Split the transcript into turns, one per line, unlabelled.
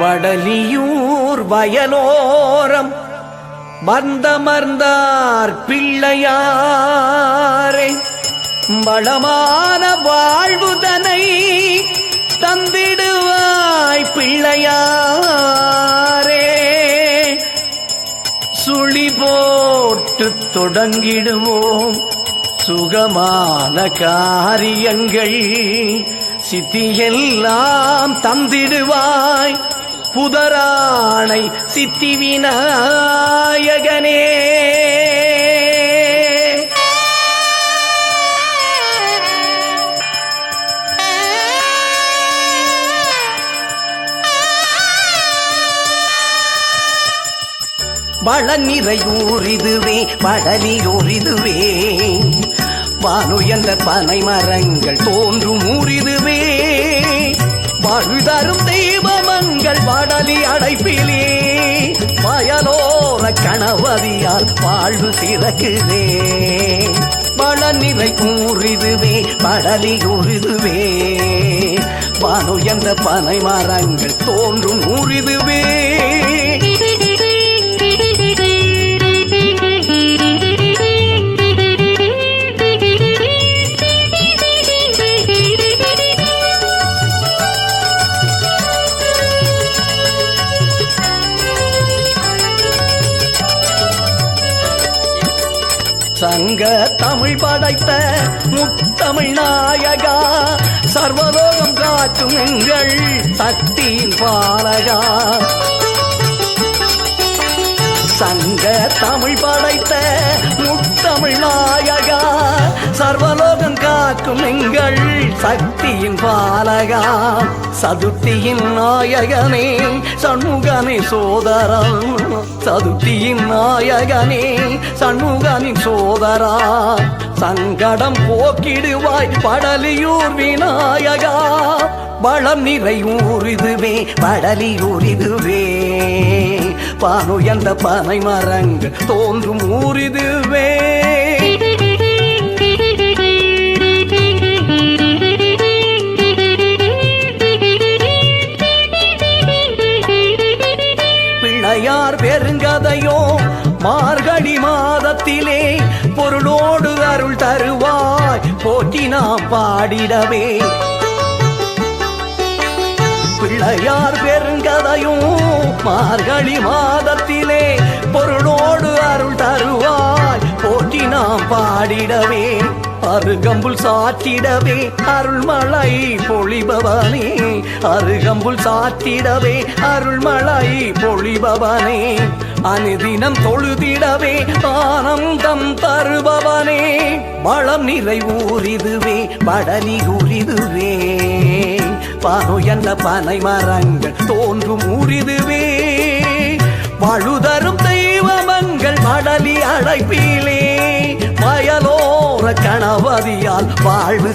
வடலியூர் வயலோரம் வந்தமர்ந்தார் பிள்ளையாரே. வளமான வாழ்வுதனை தந்திடுவாய் பிள்ளையாரே. சுழி போட்டு தொடங்கிடுவோம் சுகமான காரியங்கள். சித்தியெல்லாம் தந்திடுவாய். புதராணை சித்தி விநாயகனே. வளநிறையூர் இதுவே வடலியூர் இதுவே. வானுயர்ந்த பனை மரங்கள் தோன்றும் ஊர் இதுவே வாழ்வு தரும் தெய்வமங்கள் வாடலி அடைப்பிலே. வயலோர கணவதியால் வாழ்வு சிறக்குதே வளநிறை ஊரிதுவே வடலி ஊரிதுவே. வானுயர்ந்த பனை மரங்கள் தோன்றும் ஊரிதுவே. சங்க தமிழ் படைத்த முத்தமிழ் நாயகா சர்வலோகம் காக்கும் எங்கள் சக்தியின் பாலகா. சங்க தமிழ் படைத்த முத்தமிழ் நாயகா சர்வலோகம் காக்கும் எங்கள் சக்தியின் பாலகா சதுர்த்தியின் நாயகனே சண்முகனே சோதரன். சதுர்த்தியின் நாயகனே சண்முகனின் சோதரா சங்கடம் போக்கிடுவாய் படலியூர் விநாயகா. வளம் நிறை ஊரிதுவே படலியூர் இதுவே. பானுயர்ந்த பனை மரங்கள் தோன்றும் ஊரிதுவே பிள்ளையார் பெருங்கதையோ மார்கழி மாதத்திலே பொருளோடு அருள் தருவாய் போற்றி நாம் பாடிடவே. பிள்ளையார் பெருங்கதையும் மார்கழி மாதத்திலே பொருளோடு அருள் தருவாய் பாடிடவே அருகம்புல் சாற்றிடவே அருள்மலை பொழிபவனே. அருகம்புல் சாற்றிடவே அருள்மலை பொழிபவனே. அனுதினம் தொழுதிடவே ஆனந்தம் தருபவனே. வளம் நிறை ஊரிதுவே வடலி ஊரிதுவே பானுயர்ந்த பனை மரங்கள் தோன்றும் ஊரிதுவே வழுதரும் தெய்வமங்கள் மடலி அழைப்பிலே. வயலோர கணவதியால் வாழ்வு